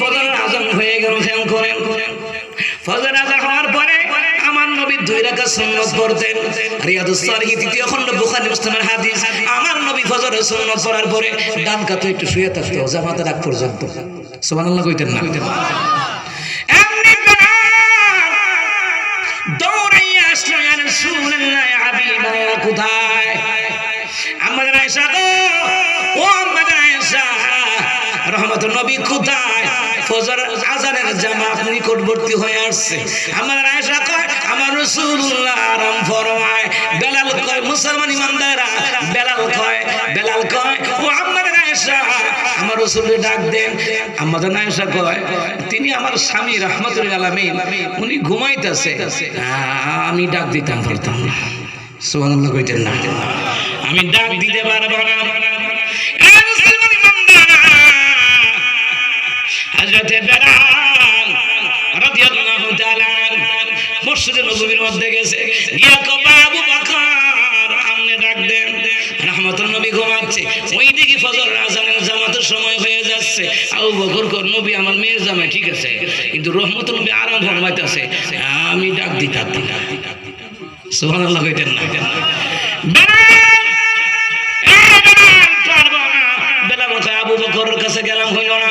ফজর আজান হয়ে গেল খেয়াল করেন ফজর আজান হওয়ার পরে আমার নবী দুই রাকাত সুন্নাত পড়তেন। রিয়াদুস সালিহিন তৃতীয় খণ্ড বুখারী মুসলিমের হাদিস। আমার নবী ফজরের সুন্নাত পড়ার পরে ডান কাতে একটু শুয়ে থাকতো জামাতের আগ পর্যন্ত। সুবহানাল্লাহ কইতেন না। এমনি করে দৌড়াইয়া আসলো ইয়া রাসূলুল্লাহ হাবিবাল্লাহ কোথায়? আমাদের আয়েশা গো রহমতুল নবী কোথায়? ফজর আজানের জামাত নিকটবর্তী হয়ে আসছে। আমার আয়েশা কয়, আমার রাসূলুল্লাহ আরাম ফরমায়। বেলাল কয়, মুসলমান ইমানদাররা, বেলাল কয় বেলাল কয় ও আমাদের আয়েশা। আমার রসুলের ডাক দেন। আমাদের আয়েশা কয়, তিনি আমার স্বামী, রহমতুল আলামিন। উনি ঘুমাইতেছে। আমি ডাক দিতাম, বলতাম না। সুবহানাল্লাহ কইতেন না। আমি ডাক দিতে পারব না। ডাক সময় হয়ে যাচ্ছে। আবু বকর কর নবী আমার মেয়ের জামাই, ঠিক আছে? কিন্তু রহমতুল নবী আরাম ফরমাইতেছে আমি ডাক সুবহানাল্লাহ না। বেলাল, এ বেলাল, পারব না। বেলাল কয় আবু বকরের কাছে গেলাম হইল না।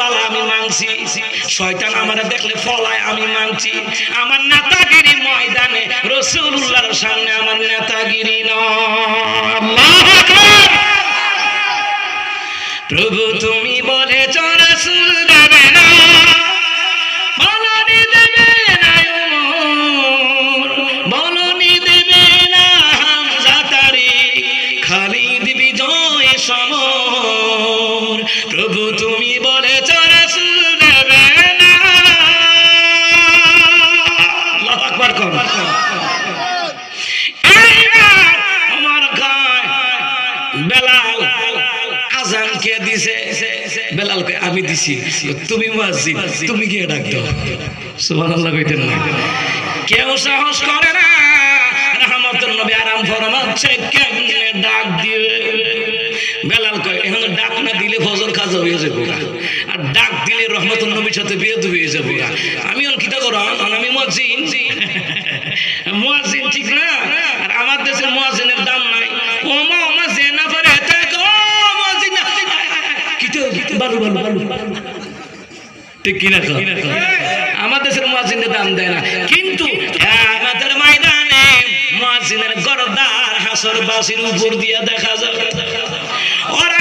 বালা আমি মানছি শয়তান দেখলে ফলায় আমি মানছি আমার নেতাগিরি ময়দানে রসুল্লাহর সামনে আমার নেতাগিরি। প্রভু, তুমি বলেছ রসুল দেবে না খালিদ বিজয় প্রভু, তুমি কে দিছে? বেলাল কে আমি দিছি। তুমি মুয়াজ্জিন তুমি গিয়ে ডাক দাও। সুবহানাল্লাহ কইতেন না। কেউ সাহস করে না রহমতুল নবী আরাম ফরমাচ্ছে কেমনে ডাক দিবে বেলাল কয় এখন ডাক না দিলে ফজর কাজ হয়ে যাব আর ডাক দিলে রহমতুল নবীর সাথে বিয়ে হয়ে যাব আমি অন কিতা করো আমি মুয়াজ্জিন। মুয়াজ্জিন ঠিক না? আর আমার দেশের মুয়াজ্জিনের দাম নাই। কিতো বালু বালু আমার দেশের মুয়াজ্জিনের দাম দেয় না। কিন্তু আমাদের ময়দানে মুয়াজ্জিনের গরদার হাসর বাসির উপর দিয়ে দেখা যাবে। ওরা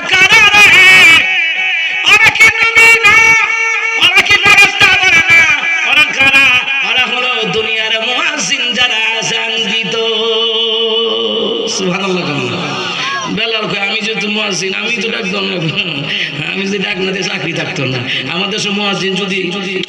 যে আমি যেহেতু মুয়াজ্জিন, আমি তো ডাকতাম না আমি যদি ডাক না চাকরি থাকতো না। আমাদের সব যদি যদি